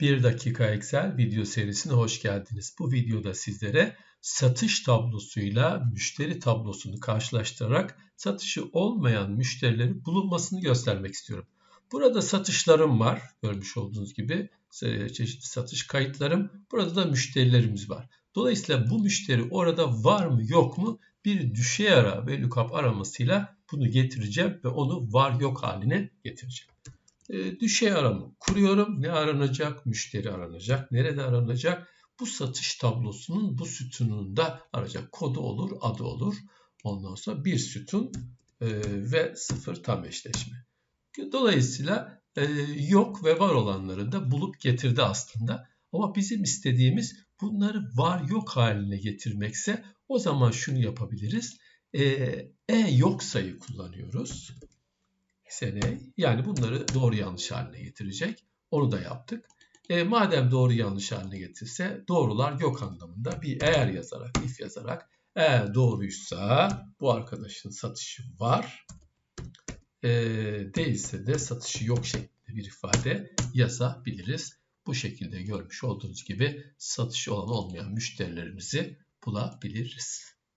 1 dakika Excel video serisine hoş geldiniz. Bu videoda sizlere satış tablosuyla müşteri tablosunu karşılaştırarak satışı olmayan müşterilerin bulunmasını göstermek istiyorum. Burada satışlarım var. Görmüş olduğunuz gibi çeşitli satış kayıtlarım. Burada da müşterilerimiz var. Dolayısıyla bu müşteri orada var mı yok mu bir düşey ara ve lookup aramasıyla bunu getireceğim ve onu var yok haline getireceğim. E, düşey aramı kuruyorum. Ne aranacak? Müşteri aranacak. Nerede aranacak? Bu satış tablosunun bu sütununda arayacak. Kodu olur, adı olur. Ondan sonra bir sütun e, ve sıfır tam eşleşme. Dolayısıyla e, yok ve var olanları da bulup getirdi aslında. Ama bizim istediğimiz bunları var yok haline getirmekse o zaman şunu yapabiliriz. E, e yok sayı kullanıyoruz. Sene yani bunları doğru yanlış haline getirecek. Onu da yaptık. E, madem doğru yanlış haline getirse doğrular yok anlamında bir eğer yazarak, if yazarak eğer doğruysa bu arkadaşın satışı var. E, değilse de satışı yok şeklinde bir ifade yazabiliriz. Bu şekilde görmüş olduğunuz gibi satış olan olmayan müşterilerimizi bulabiliriz.